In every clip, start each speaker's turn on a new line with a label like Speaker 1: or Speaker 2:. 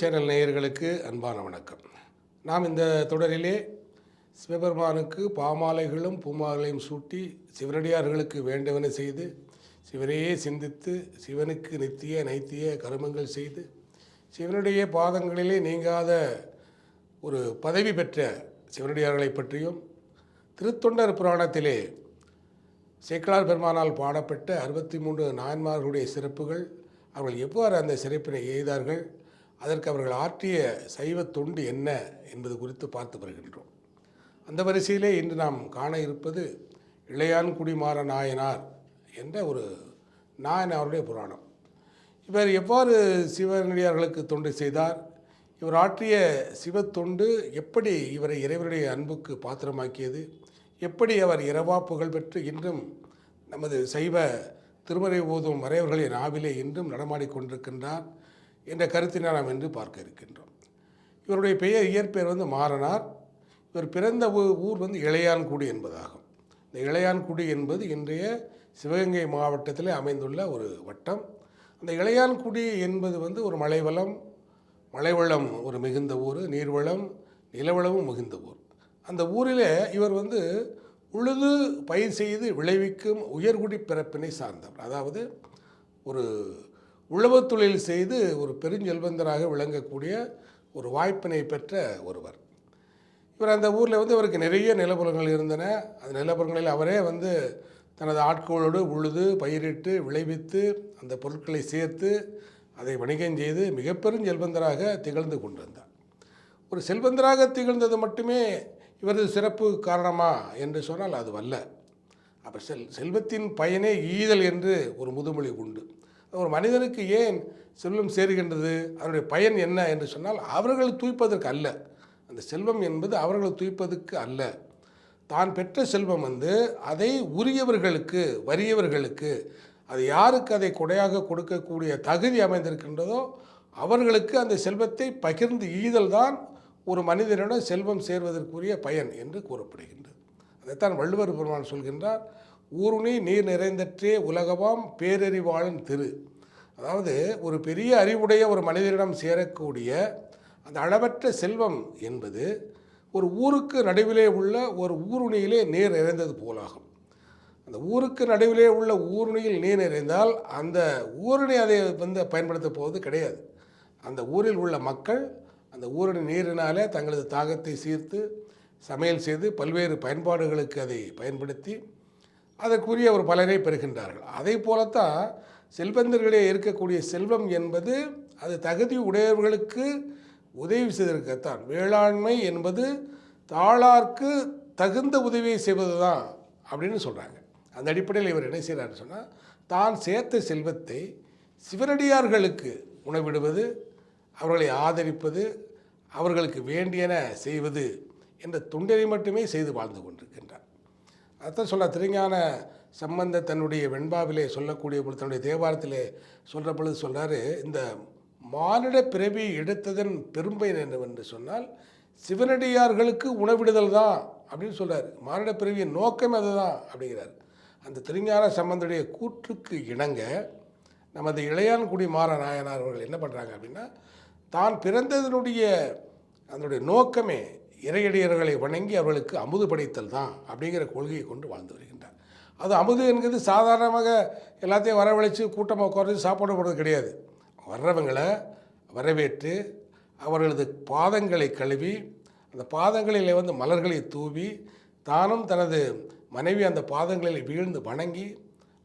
Speaker 1: channel நேயர்களுக்கு அன்பான வணக்கம் நாம் இந்த தொடரிலே சிவபெருமானுக்கு பாமாலைகளும் பூமாலையும் சூட்டி சிவனடியார்களுக்கு வேண்டவனை செய்து சிவனையே சிந்தித்து சிவனுக்கு நித்திய நைத்திய கருமங்கள் செய்து சிவனுடைய பாதங்களிலே நீங்காத ஒரு பதவி பெற்ற சிவனடியார்களை பற்றியும் திருத்தொண்டர் புராணத்திலே சேக்கலார் பெருமானால் பாடப்பட்ட அறுபத்தி மூன்று நாயன்மார்களுடைய சிறப்புகள் அவர்கள் எவ்வாறு அந்த சிறப்பினை எய்தார்கள் அதற்கு அவர்கள் ஆற்றிய சைவ தொண்டு என்ன என்பது குறித்து பார்த்து வருகின்றோம் அந்த வரிசையிலே இன்று நாம் காண இருப்பது இளையான் மாற நாயனார் என்ற ஒரு நாயனாருடைய புராணம் இவர் எவ்வாறு சிவனடியார்களுக்கு தொண்டு செய்தார் இவர் ஆற்றிய சிவ தொண்டு எப்படி இவரை இறைவருடைய அன்புக்கு பாத்திரமாக்கியது எப்படி அவர் இரவா புகழ் பெற்று இன்றும் நமது சைவ திருமறை ஓதும் வரையவர்களின் ஆவிலே இன்றும் நடமாடிக்கொண்டிருக்கின்றார் என்ற கருத்தினை நாம் என்று பார்க்க இருக்கின்றோம் இவருடைய பெயர் இயற்பெயர் வந்து மாறனார் இவர் பிறந்த ஊர் வந்து இளையான்குடி என்பதாகும் இந்த இளையான்குடி என்பது இன்றைய சிவகங்கை மாவட்டத்தில் அமைந்துள்ள ஒரு வட்டம் அந்த இளையான்குடி என்பது வந்து ஒரு மலைவளம் மலைவளம் ஒரு மிகுந்த ஊர் நீர்வளம் நிலவளமும் மிகுந்த ஊர் அந்த ஊரில் இவர் வந்து உழுது பயிர் செய்து விளைவிக்கும் உயர்குடி பிறப்பினை சார்ந்தவர் அதாவது ஒரு உழவுத் தொழில் செய்து ஒரு பெருஞ்செல்வந்தராக விளங்கக்கூடிய ஒரு வாய்ப்பினை பெற்ற ஒருவர் இவர் அந்த ஊரில் வந்து இவருக்கு நிறைய நிலப்புலங்கள் இருந்தன அந்த நிலப்புலங்களில் அவரே வந்து தனது ஆட்களோடு உழுது பயிரிட்டு விளைவித்து அந்த பொருட்களை சேர்த்து அதை வணிகம் செய்து மிகப்பெரும் செல்வந்தராக திகழ்ந்து கொண்டிருந்தார் ஒரு செல்வந்தராக திகழ்ந்தது மட்டுமே இவரது சிறப்பு காரணமா என்று சொன்னால் அது வல்ல அப்போ செல் செல்வத்தின் பயனே ஈதல் என்று ஒரு முதுமொழி உண்டு ஒரு மனிதனுக்கு ஏன் செல்வம் சேருகின்றது அதனுடைய பயன் என்ன என்று சொன்னால் அவர்களை தூய்ப்பதற்கு அல்ல அந்த செல்வம் என்பது அவர்களை தூய்ப்பதற்கு அல்ல தான் பெற்ற செல்வம் வந்து அதை உரியவர்களுக்கு வறியவர்களுக்கு அது யாருக்கு அதை கொடையாக கொடுக்கக்கூடிய தகுதி அமைந்திருக்கின்றதோ அவர்களுக்கு அந்த செல்வத்தை பகிர்ந்து ஈதல் தான் ஒரு மனிதனிடம் செல்வம் சேர்வதற்குரிய பயன் என்று கூறப்படுகின்றது அதைத்தான் வள்ளுவர் பெருமான் சொல்கின்றார் ஊருணி நீர் நிறைந்தற்றே உலகவாம் பேரறிவாளன் திரு அதாவது ஒரு பெரிய அறிவுடைய ஒரு மனிதரிடம் சேரக்கூடிய அந்த அளவற்ற செல்வம் என்பது ஒரு ஊருக்கு நடுவிலே உள்ள ஒரு ஊருணியிலே நீர் நிறைந்தது போலாகும் அந்த ஊருக்கு நடுவிலே உள்ள ஊருணியில் நீர் நிறைந்தால் அந்த ஊருணி அதை வந்து பயன்படுத்த போவது கிடையாது அந்த ஊரில் உள்ள மக்கள் அந்த ஊருணி நீரினாலே தங்களது தாகத்தை சீர்த்து சமையல் செய்து பல்வேறு பயன்பாடுகளுக்கு அதை பயன்படுத்தி அதற்குரிய ஒரு பலனை பெறுகின்றார்கள் அதே போலத்தான் செல்வந்தர்களே இருக்கக்கூடிய செல்வம் என்பது அது தகுதி உடையவர்களுக்கு உதவி செய்திருக்கத்தான் வேளாண்மை என்பது தாளார்க்கு தகுந்த உதவியை செய்வது தான் அப்படின்னு சொல்கிறாங்க அந்த அடிப்படையில் இவர் என்ன செய்கிறார்னு சொன்னால் தான் சேர்த்த செல்வத்தை சிவனடியார்களுக்கு உணவிடுவது அவர்களை ஆதரிப்பது அவர்களுக்கு வேண்டியன செய்வது என்ற தொண்டரை மட்டுமே செய்து வாழ்ந்து கொண்டிருக்கின்றார் அதான் சொல்ல திருஞான சம்பந்த தன்னுடைய வெண்பாவிலே சொல்லக்கூடிய பொழுது தன்னுடைய தேவாரத்திலே சொல்கிற பொழுது சொல்கிறார் இந்த மானிட பிறவி எடுத்ததன் பெரும்பை என்னவென்று சொன்னால் சிவனடியார்களுக்கு உணவிடுதல் தான் அப்படின்னு சொல்கிறார் மானிட பிறவியின் நோக்கம் அதுதான் அப்படிங்கிறார் அந்த திருஞான சம்பந்தனுடைய கூற்றுக்கு இணங்க நமது இளையான்குடி மாற நாயனார் அவர்கள் என்ன பண்ணுறாங்க அப்படின்னா தான் பிறந்ததனுடைய அதனுடைய நோக்கமே இறையடியர்களை வணங்கி அவர்களுக்கு அமுது படைத்தல் தான் அப்படிங்கிற கொள்கையை கொண்டு வாழ்ந்து வருகின்றார் அது அமுது என்கிறது சாதாரணமாக எல்லாத்தையும் வரவழைச்சி கூட்டமாக குறைஞ்சி சாப்பாடு போடுறது கிடையாது வர்றவங்களை வரவேற்று அவர்களது பாதங்களை கழுவி அந்த பாதங்களில் வந்து மலர்களை தூவி தானும் தனது மனைவி அந்த பாதங்களில் வீழ்ந்து வணங்கி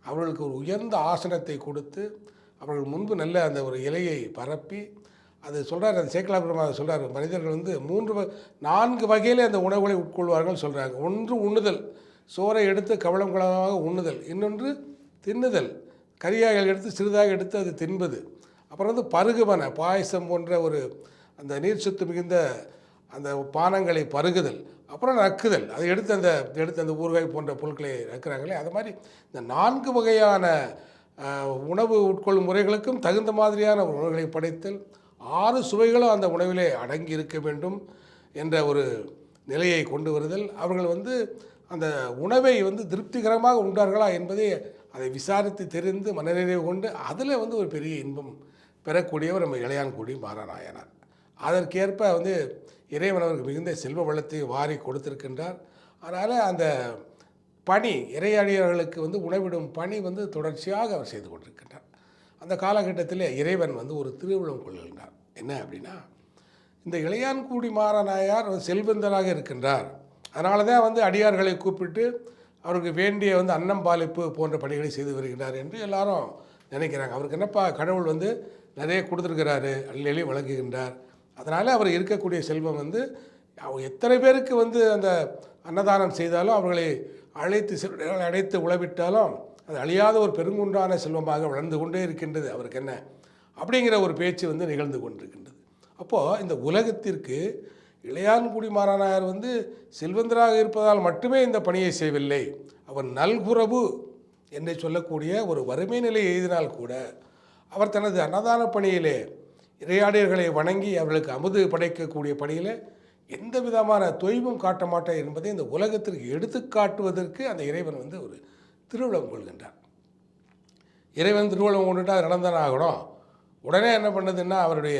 Speaker 1: அவர்களுக்கு ஒரு உயர்ந்த ஆசனத்தை கொடுத்து அவர்கள் முன்பு நல்ல அந்த ஒரு இலையை பரப்பி அது சொல்கிறார் அந்த அதை சொல்கிறார் மனிதர்கள் வந்து மூன்று நான்கு வகையில் அந்த உணவுகளை உட்கொள்வார்கள் சொல்கிறாங்க ஒன்று உண்ணுதல் சோறை எடுத்து கவளம் குளமாக உண்ணுதல் இன்னொன்று தின்னுதல் கரியாக எடுத்து சிறிதாக எடுத்து அது தின்பது அப்புறம் வந்து பருகுவன பாயசம் போன்ற ஒரு அந்த நீர் சொத்து மிகுந்த அந்த பானங்களை பருகுதல் அப்புறம் நக்குதல் அதை எடுத்து அந்த எடுத்து அந்த ஊறுகாய் போன்ற பொருட்களை நக்குறாங்களே அது மாதிரி இந்த நான்கு வகையான உணவு உட்கொள்ளும் முறைகளுக்கும் தகுந்த மாதிரியான உணவுகளை படைத்தல் ஆறு சுவைகளும் அந்த உணவிலே அடங்கி இருக்க வேண்டும் என்ற ஒரு நிலையை கொண்டு வருதல் அவர்கள் வந்து அந்த உணவை வந்து திருப்திகரமாக உண்டார்களா என்பதை அதை விசாரித்து தெரிந்து மனநிறைவு கொண்டு அதில் வந்து ஒரு பெரிய இன்பம் பெறக்கூடியவர் நம்ம இளையான்குடி மாறநாயனார் அதற்கேற்ப வந்து இறைவன் அவருக்கு மிகுந்த செல்வ வளத்தை வாரி கொடுத்திருக்கின்றார் அதனால் அந்த பணி இறையாளியர்களுக்கு வந்து உணவிடும் பணி வந்து தொடர்ச்சியாக அவர் செய்து கொண்டிருக்கிறார் அந்த காலகட்டத்தில் இறைவன் வந்து ஒரு திருவிழம் கொள்கின்றார் என்ன அப்படின்னா இந்த இளையான்குடி மாறனாயார் செல்வந்தராக இருக்கின்றார் அதனால தான் வந்து அடியார்களை கூப்பிட்டு அவருக்கு வேண்டிய வந்து அன்னம் பாலிப்பு போன்ற பணிகளை செய்து வருகிறார் என்று எல்லாரும் நினைக்கிறாங்க அவருக்கு என்னப்பா கடவுள் வந்து நிறைய கொடுத்துருக்கிறாரு அள்ளி வழங்குகின்றார் அதனால் அவர் இருக்கக்கூடிய செல்வம் வந்து எத்தனை பேருக்கு வந்து அந்த அன்னதானம் செய்தாலும் அவர்களை அழைத்து அழைத்து உழவிட்டாலும் அது அழியாத ஒரு பெருங்குன்றான செல்வமாக வளர்ந்து கொண்டே இருக்கின்றது அவருக்கு என்ன அப்படிங்கிற ஒரு பேச்சு வந்து நிகழ்ந்து கொண்டிருக்கின்றது அப்போது இந்த உலகத்திற்கு இளையான்குடி மாறனாயர் வந்து செல்வந்தராக இருப்பதால் மட்டுமே இந்த பணியை செய்யவில்லை அவர் நல்குறவு என்று சொல்லக்கூடிய ஒரு வறுமை நிலை எழுதினால் கூட அவர் தனது அன்னதான பணியிலே இறையாடியர்களை வணங்கி அவர்களுக்கு அமுது படைக்கக்கூடிய பணியில் எந்த விதமான தொய்வும் காட்ட மாட்டேன் என்பதை இந்த உலகத்திற்கு எடுத்து காட்டுவதற்கு அந்த இறைவன் வந்து ஒரு திருவிழம் கொள்கின்றார் இறைவன் திருவிழம் கொண்டுட்டு அது நடந்தானே ஆகணும் உடனே என்ன பண்ணுதுன்னா அவருடைய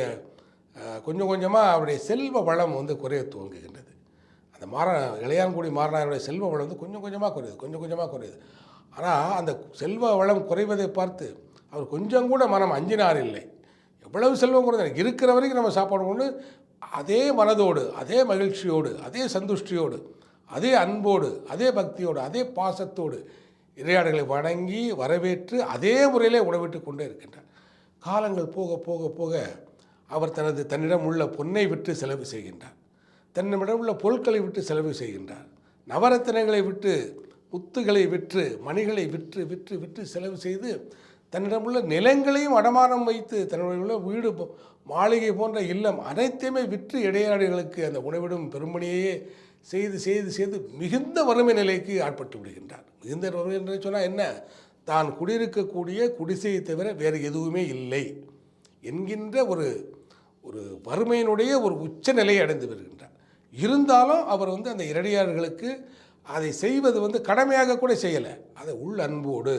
Speaker 1: கொஞ்சம் கொஞ்சமாக அவருடைய செல்வ வளம் வந்து குறைய துவங்குகின்றது அந்த மாற இளையான்குடி மாறனாருடைய செல்வ வளம் வந்து கொஞ்சம் கொஞ்சமாக குறையுது கொஞ்சம் கொஞ்சமாக குறையுது ஆனால் அந்த செல்வ வளம் குறைவதை பார்த்து அவர் கொஞ்சம் கூட மனம் அஞ்சினார் இல்லை எவ்வளவு செல்வம் குறைந்த இருக்கிற வரைக்கும் நம்ம சாப்பாடு கொண்டு அதே மனதோடு அதே மகிழ்ச்சியோடு அதே சந்துஷ்டியோடு அதே அன்போடு அதே பக்தியோடு அதே பாசத்தோடு இறையாடுகளை வணங்கி வரவேற்று அதே முறையிலே உணவிட்டு கொண்டே இருக்கின்றார் காலங்கள் போக போக போக அவர் தனது தன்னிடம் உள்ள பொன்னை விட்டு செலவு செய்கின்றார் தன்னிடம் உள்ள பொருட்களை விட்டு செலவு செய்கின்றார் நவரத்தினங்களை விட்டு முத்துகளை விற்று மணிகளை விற்று விற்று விற்று செலவு செய்து தன்னிடமுள்ள நிலங்களையும் அடமானம் வைத்து தன்னுடைய வீடு மாளிகை போன்ற இல்லம் அனைத்தையுமே விற்று இடையாடுகளுக்கு அந்த உணவிடும் பெரும்பணியையே செய்து செய்து செய்து மிகுந்த வறுமை நிலைக்கு ஆட்பட்டு விடுகின்றார் மிகுந்த வறுமை நிலை சொன்னால் என்ன தான் குடியிருக்கக்கூடிய குடிசையை தவிர வேறு எதுவுமே இல்லை என்கின்ற ஒரு ஒரு வறுமையினுடைய ஒரு உச்ச நிலையை அடைந்து வருகின்றார் இருந்தாலும் அவர் வந்து அந்த இரடியார்களுக்கு அதை செய்வது வந்து கடமையாக கூட செய்யலை அதை உள் அன்போடு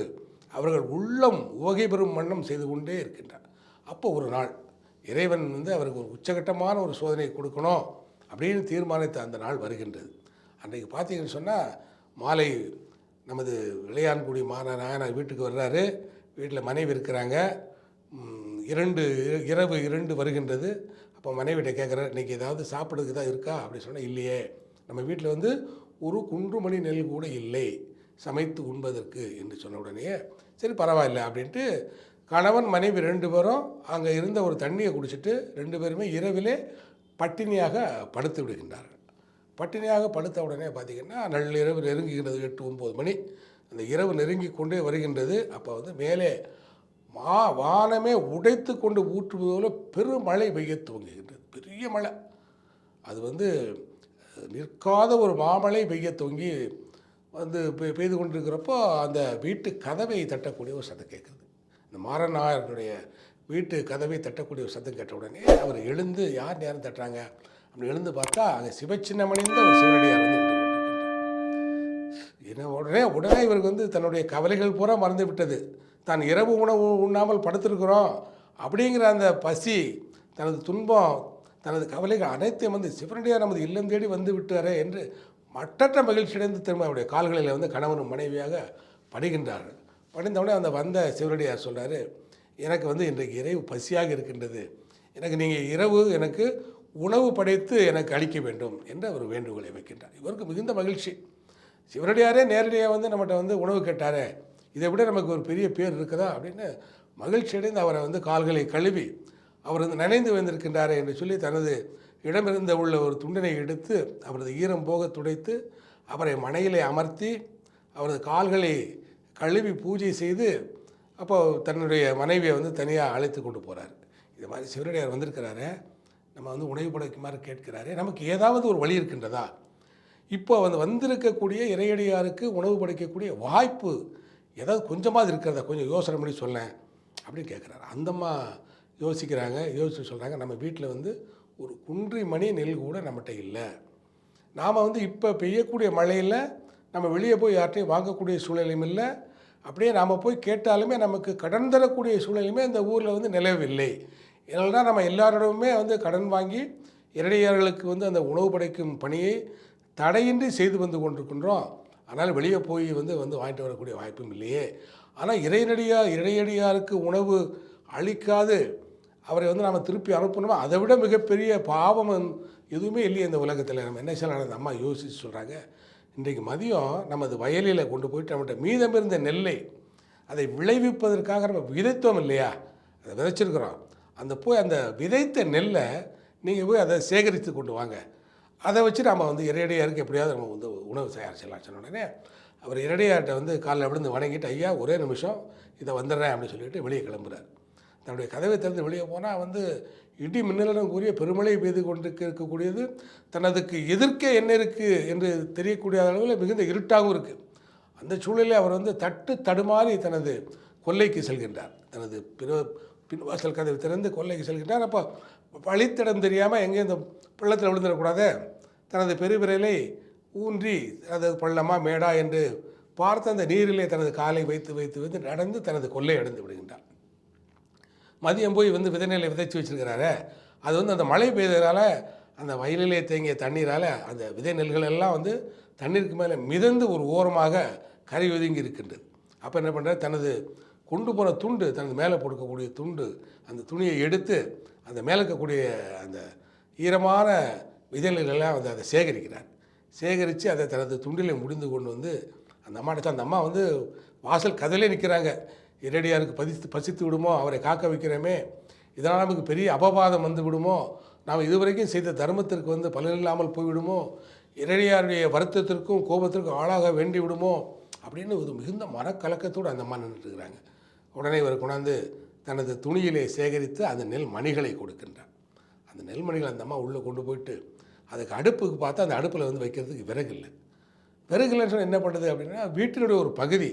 Speaker 1: அவர்கள் உள்ளம் உவகை பெறும் வண்ணம் செய்து கொண்டே இருக்கின்றார் அப்போ ஒரு நாள் இறைவன் வந்து அவருக்கு ஒரு உச்சகட்டமான ஒரு சோதனை கொடுக்கணும் அப்படின்னு தீர்மானித்த அந்த நாள் வருகின்றது அன்றைக்கு பார்த்தீங்கன்னு சொன்னால் மாலை நமது இளையான்குடி மாநாயனார் வீட்டுக்கு வர்றாரு வீட்டில் மனைவி இருக்கிறாங்க இரண்டு இரவு இரண்டு வருகின்றது அப்போ மனைவிட்ட கேட்குற இன்றைக்கி ஏதாவது சாப்பிட்றதுக்கு தான் இருக்கா அப்படி சொன்னால் இல்லையே நம்ம வீட்டில் வந்து ஒரு குன்றுமணி நெல் கூட இல்லை சமைத்து உண்பதற்கு என்று சொன்ன உடனே சரி பரவாயில்ல அப்படின்ட்டு கணவன் மனைவி ரெண்டு பேரும் அங்கே இருந்த ஒரு தண்ணியை குடிச்சிட்டு ரெண்டு பேருமே இரவிலே பட்டினியாக படுத்து விடுகின்றார்கள் பட்டினியாக படுத்த உடனே பார்த்திங்கன்னா நள்ளிரவு நெருங்குகிறது எட்டு ஒம்பது மணி அந்த இரவு நெருங்கி கொண்டே வருகின்றது அப்போ வந்து மேலே மா வானமே உடைத்து கொண்டு ஊற்றுவது போல பெருமழை பெய்ய துவங்குகின்றது பெரிய மழை அது வந்து நிற்காத ஒரு மாமழை பெய்ய தொங்கி வந்து பெய்து கொண்டிருக்கிறப்போ அந்த வீட்டு கதவை தட்டக்கூடிய ஒரு சதை கேட்குறது இந்த மாரநாயனுடைய வீட்டு கதவை தட்டக்கூடிய ஒரு சத்தம் கேட்ட உடனே அவர் எழுந்து யார் நேரம் தட்டுறாங்க அப்படின்னு எழுந்து பார்த்தா அங்கே சிவச்சின்னமணிந்த ஒரு சிவனடியாக இருந்து என்ன உடனே உடனே இவருக்கு வந்து தன்னுடைய கவலைகள் பூரா மறந்து விட்டது தான் இரவு உணவு உண்ணாமல் படுத்திருக்கிறோம் அப்படிங்கிற அந்த பசி தனது துன்பம் தனது கவலைகள் அனைத்தையும் வந்து சிவனடியாக நமது இல்லம் தேடி வந்து விட்டாரே என்று மற்றற்ற மகிழ்ச்சியடைந்து திரும்ப அவருடைய கால்களில் வந்து கணவனும் மனைவியாக படுகின்றார்கள் பணிந்தவுடனே அந்த வந்த சிவனடியார் சொல்கிறாரு எனக்கு வந்து இன்றைக்கு இரவு பசியாக இருக்கின்றது எனக்கு நீங்கள் இரவு எனக்கு உணவு படைத்து எனக்கு அளிக்க வேண்டும் என்று அவர் வேண்டுகோளை வைக்கின்றார் இவருக்கு மிகுந்த மகிழ்ச்சி சிவனடியாரே நேரடியாக வந்து நம்மகிட்ட வந்து உணவு கேட்டாரே இதை விட நமக்கு ஒரு பெரிய பேர் இருக்குதா அப்படின்னு மகிழ்ச்சியடைந்து அவரை வந்து கால்களை கழுவி அவர் வந்து நனைந்து வந்திருக்கின்றாரே என்று சொல்லி தனது இடமிருந்த உள்ள ஒரு துண்டினை எடுத்து அவரது ஈரம் போக துடைத்து அவரை மனையிலே அமர்த்தி அவரது கால்களை கழுவி பூஜை செய்து அப்போது தன்னுடைய மனைவியை வந்து தனியாக அழைத்து கொண்டு போகிறார் இது மாதிரி சிவனடியார் வந்திருக்கிறாரு நம்ம வந்து உணவு படைக்குமாறு கேட்கிறாரு நமக்கு ஏதாவது ஒரு வழி இருக்கின்றதா இப்போ வந்து வந்திருக்கக்கூடிய இறையடியாருக்கு உணவு படைக்கக்கூடிய வாய்ப்பு ஏதாவது கொஞ்சமாக இருக்கிறதா கொஞ்சம் யோசனை பண்ணி சொன்னேன் அப்படின்னு கேட்குறாரு அந்தம்மா யோசிக்கிறாங்க யோசித்து சொல்கிறாங்க நம்ம வீட்டில் வந்து ஒரு குன்றி மணி நெல் கூட நம்மகிட்ட இல்லை நாம் வந்து இப்போ பெய்யக்கூடிய மழையில் நம்ம வெளியே போய் யார்கிட்டையும் வாங்கக்கூடிய சூழலையும் இல்லை அப்படியே நாம் போய் கேட்டாலுமே நமக்கு கடன் தரக்கூடிய சூழலுமே இந்த ஊரில் வந்து நிலவில்லை இதனால் தான் நம்ம எல்லாரிடமுமே வந்து கடன் வாங்கி இரடியார்களுக்கு வந்து அந்த உணவு படைக்கும் பணியை தடையின்றி செய்து வந்து கொண்டிருக்கின்றோம் ஆனால் வெளியே போய் வந்து வந்து வாங்கிட்டு வரக்கூடிய வாய்ப்பும் இல்லையே ஆனால் இறைநடியார் இறையடியாருக்கு உணவு அளிக்காது அவரை வந்து நாம் திருப்பி அனுப்பணுமா அதை விட மிகப்பெரிய பாவம் எதுவுமே இல்லையே இந்த உலகத்தில் நம்ம என்ன செய்யலாம் அம்மா யோசித்து சொல்கிறாங்க இன்றைக்கு மதியம் நமது வயலில் கொண்டு போயிட்டு நம்மகிட்ட மீதம் இருந்த நெல்லை அதை விளைவிப்பதற்காக நம்ம விதைத்தோம் இல்லையா அதை விதைச்சிருக்கிறோம் அந்த போய் அந்த விதைத்த நெல்லை நீங்கள் போய் அதை சேகரித்து கொண்டு வாங்க அதை வச்சு நம்ம வந்து இறையடியாருக்கு எப்படியாவது நம்ம வந்து உணவு தயாரிச்சிடலாம் சொன்ன உடனே அவர் இரடையார்கிட்ட வந்து காலைல விழுந்து வணங்கிட்டு ஐயா ஒரே நிமிஷம் இதை வந்துடுறேன் அப்படின்னு சொல்லிட்டு வெளியே கிளம்புறாரு தன்னுடைய கதவை திறந்து வெளியே போனால் வந்து இடி மின்னலிடம் கூறிய பெருமழை பெய்து கொண்டிருக்க இருக்கக்கூடியது தனதுக்கு எதிர்க்கே என்ன இருக்குது என்று தெரியக்கூடிய அளவில் மிகுந்த இருட்டாகவும் இருக்குது அந்த சூழலில் அவர் வந்து தட்டு தடுமாறி தனது கொல்லைக்கு செல்கின்றார் தனது பிற பின்வாசல் கதவை திறந்து கொல்லைக்கு செல்கின்றார் அப்போ வழித்தடம் தெரியாமல் எங்கே இந்த பள்ளத்தில் விழுந்துடக்கூடாது தனது பெருவிரலை ஊன்றி அது பள்ளமா மேடா என்று பார்த்து அந்த நீரிலே தனது காலை வைத்து வைத்து வைத்து நடந்து தனது கொள்ளை அடைந்து விடுகின்றார் மதியம் போய் வந்து விதைநிலை விதைச்சி வச்சுருக்கிறாரு அது வந்து அந்த மழை பெய்ததுனால அந்த வயலிலே தேங்கிய தண்ணீரால் அந்த விதை நெல்கள் எல்லாம் வந்து தண்ணீருக்கு மேலே மிதந்து ஒரு ஓரமாக கரை ஒதுங்கி இருக்கின்றது அப்போ என்ன பண்ணுறது தனது கொண்டு போகிற துண்டு தனது மேலே கொடுக்கக்கூடிய துண்டு அந்த துணியை எடுத்து அந்த மேலே இருக்கக்கூடிய அந்த ஈரமான விதைகளெல்லாம் வந்து அதை சேகரிக்கிறார் சேகரித்து அதை தனது துண்டிலே முடிந்து கொண்டு வந்து அந்த அம்மாட்ட அந்த அம்மா வந்து வாசல் கதையிலே நிற்கிறாங்க இரடியாருக்கு பதித்து பசித்து விடுமோ அவரை காக்க வைக்கிறோமே இதனால் நமக்கு பெரிய அபவாதம் வந்து விடுமோ நாம் இதுவரைக்கும் செய்த தர்மத்திற்கு வந்து இல்லாமல் போய்விடுமோ இரடியாருடைய வருத்தத்திற்கும் கோபத்திற்கும் ஆளாக வேண்டி விடுமோ அப்படின்னு ஒரு மிகுந்த மனக்கலக்கத்தோடு அந்த அம்மா நின்றுட்டுருக்கிறாங்க உடனே இவர் கொண்டாந்து தனது துணியிலே சேகரித்து அந்த நெல் மணிகளை கொடுக்கின்றார் அந்த நெல்மணிகள் அந்த அம்மா உள்ளே கொண்டு போயிட்டு அதுக்கு அடுப்புக்கு பார்த்தா அந்த அடுப்பில் வந்து வைக்கிறதுக்கு விறகு இல்லை விறகு இல்லைன்னு என்ன பண்ணுறது அப்படின்னா வீட்டினுடைய ஒரு பகுதி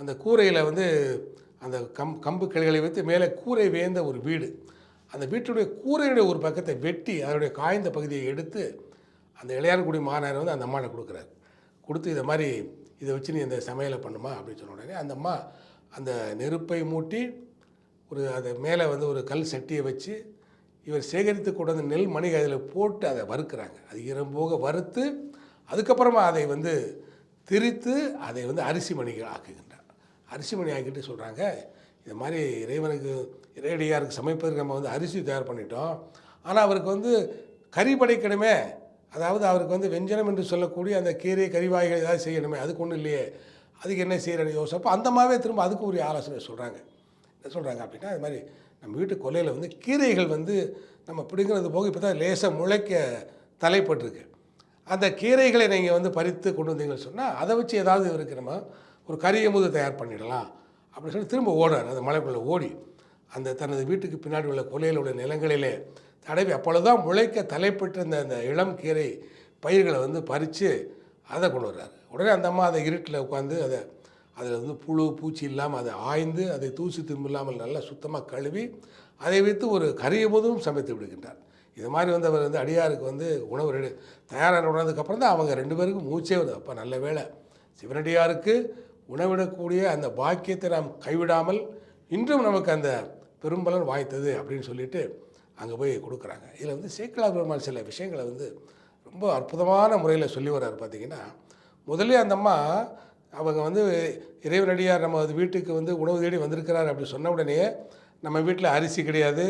Speaker 1: அந்த கூரையில் வந்து அந்த கம் கம்பு கிளைகளை வைத்து மேலே கூரை வேந்த ஒரு வீடு அந்த வீட்டுடைய கூரையுடைய ஒரு பக்கத்தை வெட்டி அதனுடைய காய்ந்த பகுதியை எடுத்து அந்த இளையார்குடி மாநாயர் வந்து அந்த அம்மாவை கொடுக்குறாரு கொடுத்து இதை மாதிரி இதை வச்சு நீ இந்த சமையலை பண்ணுமா அப்படின்னு சொன்ன உடனே அந்த அம்மா அந்த நெருப்பை மூட்டி ஒரு அதை மேலே வந்து ஒரு கல் சட்டியை வச்சு இவர் சேகரித்து கொண்டு வந்து நெல் மணி அதில் போட்டு அதை வறுக்கிறாங்க அது இரம்போக வறுத்து அதுக்கப்புறமா அதை வந்து திரித்து அதை வந்து அரிசி மணிகள் ஆக்குகின்றார் அரிசிமணி ஆகிட்டு சொல்கிறாங்க இது மாதிரி இறைவனுக்கு இறையடியாருக்கு சமைப்பதற்கு நம்ம வந்து அரிசி தயார் பண்ணிட்டோம் ஆனால் அவருக்கு வந்து கறி படைக்கணுமே அதாவது அவருக்கு வந்து வெஞ்சனம் என்று சொல்லக்கூடிய அந்த கீரை கறிவாய்கள் ஏதாவது செய்யணுமே அதுக்கு ஒன்றும் இல்லையே அதுக்கு என்ன செய்யறேன்னு யோசிப்போ அந்த மாதிரி திரும்ப அதுக்கு ஒரு ஆலோசனை சொல்கிறாங்க என்ன சொல்கிறாங்க அப்படின்னா அது மாதிரி நம்ம வீட்டு கொல்லையில் வந்து கீரைகள் வந்து நம்ம பிடிங்கிறது போக இப்போ தான் லேசாக முளைக்க தலைப்பட்டிருக்கு அந்த கீரைகளை நீங்கள் வந்து பறித்து கொண்டு வந்தீங்கன்னு சொன்னால் அதை வச்சு ஏதாவது இவருக்கு நம்ம ஒரு கரிய முதல் தயார் பண்ணிடலாம் அப்படின்னு சொல்லி திரும்ப ஓடார் அந்த மலைக்குள்ளே ஓடி அந்த தனது வீட்டுக்கு பின்னாடி உள்ள கொலையில் உள்ள நிலங்களிலே தடவி தான் முளைக்க தலைப்பட்டிருந்த அந்த அந்த இளம் கீரை பயிர்களை வந்து பறித்து அதை கொண்டு வர்றார் உடனே அந்த அம்மா அதை இருட்டில் உட்காந்து அதை அதில் வந்து புழு பூச்சி இல்லாமல் அதை ஆய்ந்து அதை தூசி திரும்ப இல்லாமல் நல்லா சுத்தமாக கழுவி அதை வைத்து ஒரு கரிய போதும் சமைத்து விடுகின்றார் இது மாதிரி வந்து அவர் வந்து அடியாருக்கு வந்து உணவு ரெடி தயாரான உணவுக்கப்புறம் தான் அவங்க ரெண்டு பேருக்கும் மூச்சே வருது அப்போ நல்ல வேலை சிவனடியாருக்கு உணவிடக்கூடிய அந்த பாக்கியத்தை நாம் கைவிடாமல் இன்றும் நமக்கு அந்த பெரும்பலன் வாய்த்தது அப்படின்னு சொல்லிட்டு அங்கே போய் கொடுக்குறாங்க இதில் வந்து சேக்கலா பெருமாள் சில விஷயங்களை வந்து ரொம்ப அற்புதமான முறையில் சொல்லி வர்றாரு பார்த்திங்கன்னா முதலே அந்த அம்மா அவங்க வந்து இறைவனடியார் நம்ம வீட்டுக்கு வந்து உணவு தேடி வந்திருக்கிறார் அப்படி சொன்ன உடனே நம்ம வீட்டில் அரிசி கிடையாது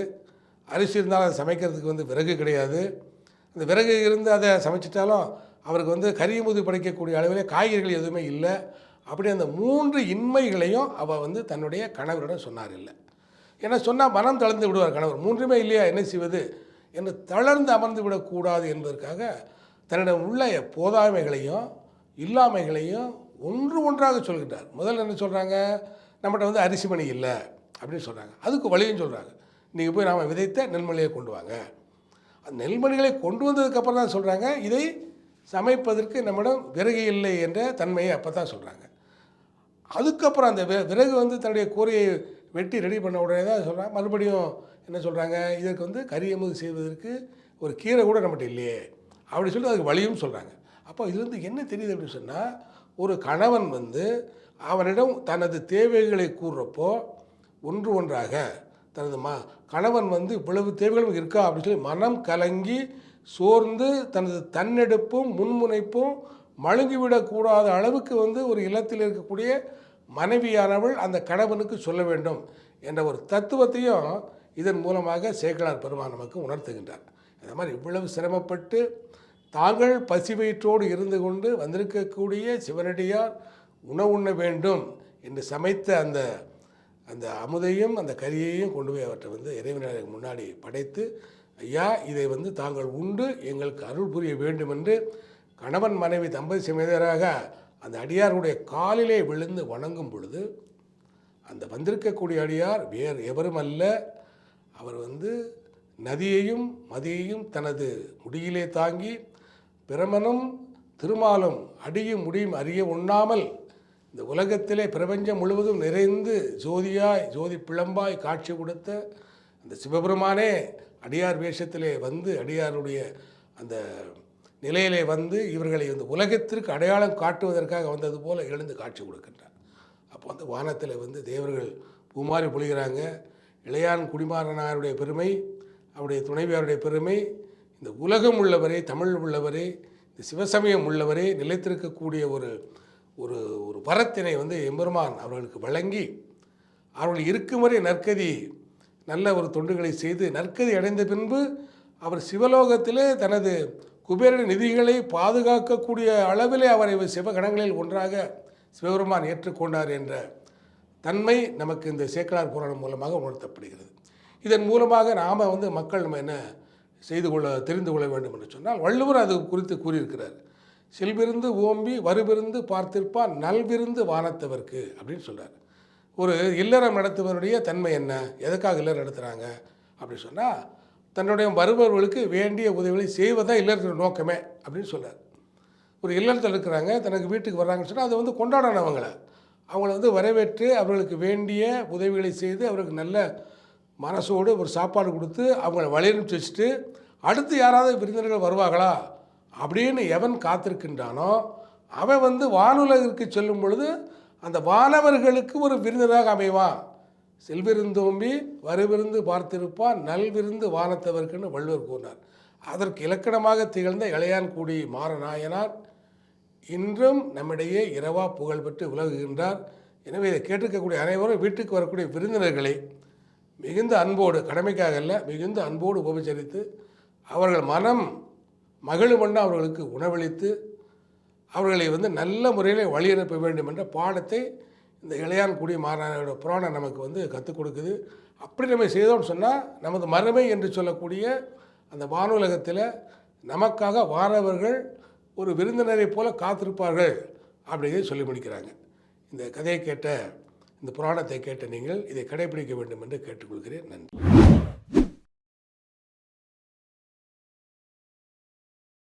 Speaker 1: அரிசி இருந்தாலும் அதை சமைக்கிறதுக்கு வந்து விறகு கிடையாது அந்த விறகு இருந்து அதை சமைச்சிட்டாலும் அவருக்கு வந்து கரியமுது படைக்கக்கூடிய அளவில் காய்கறிகள் எதுவுமே இல்லை அப்படி அந்த மூன்று இன்மைகளையும் அவள் வந்து தன்னுடைய கணவரிடம் சொன்னார் இல்லை ஏன்னா சொன்னால் மனம் தளர்ந்து விடுவார் கணவர் மூன்றுமே இல்லையா என்ன செய்வது என்று தளர்ந்து அமர்ந்து விடக்கூடாது என்பதற்காக தன்னிடம் உள்ள போதாமைகளையும் இல்லாமைகளையும் ஒன்று ஒன்றாக சொல்கிறார் முதல்ல என்ன சொல்கிறாங்க நம்மகிட்ட வந்து அரிசி மணி இல்லை அப்படின்னு சொல்கிறாங்க அதுக்கு வழியும் சொல்கிறாங்க நீங்கள் போய் நாம் விதைத்த நெல்மணியை கொண்டு வாங்க அந்த நெல்மணிகளை கொண்டு வந்ததுக்கப்புறம் தான் சொல்கிறாங்க இதை சமைப்பதற்கு நம்மிடம் விறகு இல்லை என்ற தன்மையை அப்போ தான் சொல்கிறாங்க அதுக்கப்புறம் அந்த விறகு வந்து தன்னுடைய கூரையை வெட்டி ரெடி பண்ண உடனே தான் சொல்கிறாங்க மறுபடியும் என்ன சொல்கிறாங்க இதற்கு வந்து கரியமுது செய்வதற்கு ஒரு கீரை கூட நம்மகிட்ட இல்லையே அப்படின்னு சொல்லி அதுக்கு வழியும் சொல்கிறாங்க அப்போ இதுலேருந்து என்ன தெரியுது அப்படின்னு சொன்னால் ஒரு கணவன் வந்து அவனிடம் தனது தேவைகளை கூறுறப்போ ஒன்று ஒன்றாக தனது ம கணவன் வந்து இவ்வளவு தேவைகளும் இருக்கா அப்படின்னு சொல்லி மனம் கலங்கி சோர்ந்து தனது தன்னெடுப்பும் முன்முனைப்பும் மழுங்கிவிடக்கூடாத அளவுக்கு வந்து ஒரு இல்லத்தில் இருக்கக்கூடிய மனைவியானவள் அந்த கணவனுக்கு சொல்ல வேண்டும் என்ற ஒரு தத்துவத்தையும் இதன் மூலமாக சேக்கலார் பெருமான் நமக்கு உணர்த்துகின்றார் இந்த மாதிரி இவ்வளவு சிரமப்பட்டு தாங்கள் பசி வயிற்றோடு இருந்து கொண்டு வந்திருக்கக்கூடிய சிவனடியார் உணவு உண்ண வேண்டும் என்று சமைத்த அந்த அந்த அமுதையும் அந்த கரியையும் கொண்டு போய் அவற்றை வந்து இறைவனாருக்கு முன்னாடி படைத்து ஐயா இதை வந்து தாங்கள் உண்டு எங்களுக்கு அருள் புரிய வேண்டும் என்று கணவன் மனைவி தம்பதி சமேதராக அந்த அடியாருடைய காலிலே விழுந்து வணங்கும் பொழுது அந்த வந்திருக்கக்கூடிய அடியார் வேறு எவரும் அல்ல அவர் வந்து நதியையும் மதியையும் தனது முடியிலே தாங்கி பிரமனும் திருமாலும் அடியும் முடியும் அறிய உண்ணாமல் இந்த உலகத்திலே பிரபஞ்சம் முழுவதும் நிறைந்து ஜோதியாய் ஜோதி பிளம்பாய் காட்சி கொடுத்த அந்த சிவபெருமானே அடியார் வேஷத்திலே வந்து அடியாருடைய அந்த நிலையிலே வந்து இவர்களை வந்து உலகத்திற்கு அடையாளம் காட்டுவதற்காக வந்தது போல் எழுந்து காட்சி கொடுக்கின்றார் அப்போ வந்து வானத்தில் வந்து தேவர்கள் பூமாறி பொழிகிறாங்க இளையான் குடிமாறனாருடைய பெருமை அவருடைய துணைவியாருடைய பெருமை இந்த உலகம் உள்ளவரே தமிழ் உள்ளவரே இந்த சிவசமயம் உள்ளவரே நிலைத்திருக்கக்கூடிய ஒரு ஒரு ஒரு வரத்தினை வந்து எம்பெருமான் அவர்களுக்கு வழங்கி அவர்கள் இருக்கும் வரை நற்கதி நல்ல ஒரு தொண்டுகளை செய்து நற்கதி அடைந்த பின்பு அவர் சிவலோகத்திலே தனது குபேரின் நிதிகளை பாதுகாக்கக்கூடிய அளவிலே அவரை சிவகணங்களில் ஒன்றாக சிவபெருமான் ஏற்றுக்கொண்டார் என்ற தன்மை நமக்கு இந்த சேக்கலார் புராணம் மூலமாக உணர்த்தப்படுகிறது இதன் மூலமாக நாம் வந்து மக்கள் நம்ம என்ன செய்து கொள்ள தெரிந்து கொள்ள வேண்டும் என்று சொன்னால் வள்ளுவர் அது குறித்து கூறியிருக்கிறார் செல்விருந்து ஓம்பி வருவிருந்து பார்த்திருப்பான் நல்விருந்து வானத்தவர்க்கு அப்படின்னு சொல்கிறார் ஒரு இல்லறம் நடத்துவருடைய தன்மை என்ன எதுக்காக இல்லறம் நடத்துகிறாங்க அப்படின்னு சொன்னால் தன்னுடைய வருபவர்களுக்கு வேண்டிய உதவிகளை செய்வதான் இல்லறத்தின் நோக்கமே அப்படின்னு சொன்னார் ஒரு இல்லத்தில் இருக்கிறாங்க தனக்கு வீட்டுக்கு வர்றாங்கன்னு சொன்னால் அது வந்து கொண்டாடானவங்களை அவங்கள வந்து வரவேற்று அவர்களுக்கு வேண்டிய உதவிகளை செய்து அவர்களுக்கு நல்ல மனசோடு ஒரு சாப்பாடு கொடுத்து அவங்கள வழியனுப்பிச்சு வச்சுட்டு அடுத்து யாராவது விருந்தினர்கள் வருவாங்களா அப்படின்னு எவன் காத்திருக்கின்றானோ அவன் வந்து வானுலகிற்கு செல்லும் பொழுது அந்த வானவர்களுக்கு ஒரு விருந்தினராக அமைவான் செல்விருந்தோம்பி வருவிருந்து பார்த்திருப்பார் நல்விருந்து வானத்தவர்க்குன்னு வள்ளுவர் கூறினார் அதற்கு இலக்கணமாக திகழ்ந்த இளையான் கூடி மாறநாயனார் இன்றும் நம்மிடையே இரவா புகழ் பெற்று விலகுகின்றார் எனவே இதை கேட்டிருக்கக்கூடிய அனைவரும் வீட்டுக்கு வரக்கூடிய விருந்தினர்களை மிகுந்த அன்போடு கடமைக்காக அல்ல மிகுந்த அன்போடு உபச்சரித்து அவர்கள் மனம் மகிழுமண்ண அவர்களுக்கு உணவளித்து அவர்களை வந்து நல்ல முறையில் வழியனுப்ப வேண்டும் என்ற பாடத்தை இந்த இளையான்குடி மாநாடோட புராணம் நமக்கு வந்து கற்றுக் கொடுக்குது அப்படி நம்ம செய்தோம்னு சொன்னால் நமது மருமை என்று சொல்லக்கூடிய அந்த வானுலகத்தில் நமக்காக வானவர்கள் ஒரு விருந்தினரை போல காத்திருப்பார்கள் அப்படிங்கிறத சொல்லி முடிக்கிறாங்க இந்த கதையை கேட்ட இந்த புராணத்தை கேட்ட நீங்கள் இதை கடைபிடிக்க வேண்டும் என்று கேட்டுக்கொள்கிறேன் நன்றி